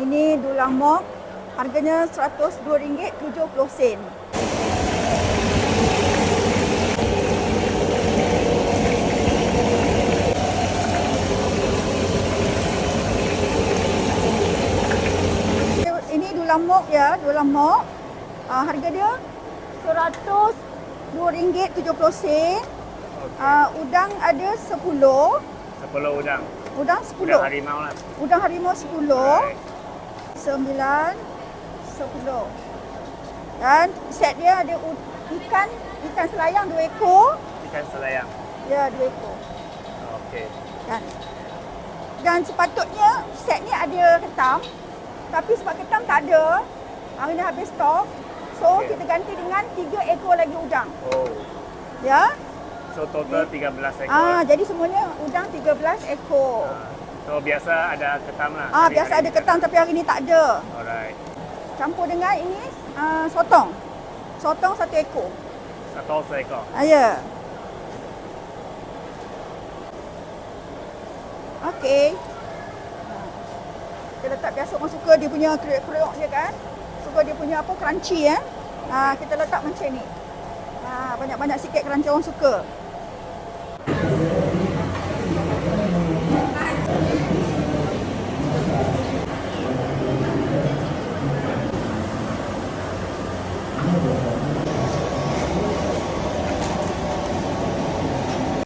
Ini dulang mok. Harganya RM102.70. Ini dulang mok ya, dulang mok. Uh, harga dia RM102.70. Uh, udang ada 10. Sepuluh udang. Udang 10. Udang harimau lah. Udang harimau 10. Alright. Sembilan, sepuluh. Dan set dia ada ikan, ikan selayang dua ekor. Ikan selayang. Ya, dua ekor. Okey. Kan. Dan sepatutnya set ni ada ketam. Tapi sebab ketam tak ada, hari ni habis stok. So, Okey. kita ganti dengan tiga ekor lagi udang. Oh. Ya. So total 13 ekor. Ah, jadi semuanya udang 13 ekor. Ah, So biasa ada ketam lah. Ah, Hari- biasa hari ada ketam tapi hari ni tak ada. Alright. Campur dengan ini ah, sotong. Sotong satu ekor. Satu seekor. Ah, ya. Okey. Kita letak biasa orang suka dia punya kriuk-kriuk dia kan. Suka dia punya apa crunchy eh. Ha, kita letak macam ni. Ha, banyak-banyak sikit crunchy orang suka.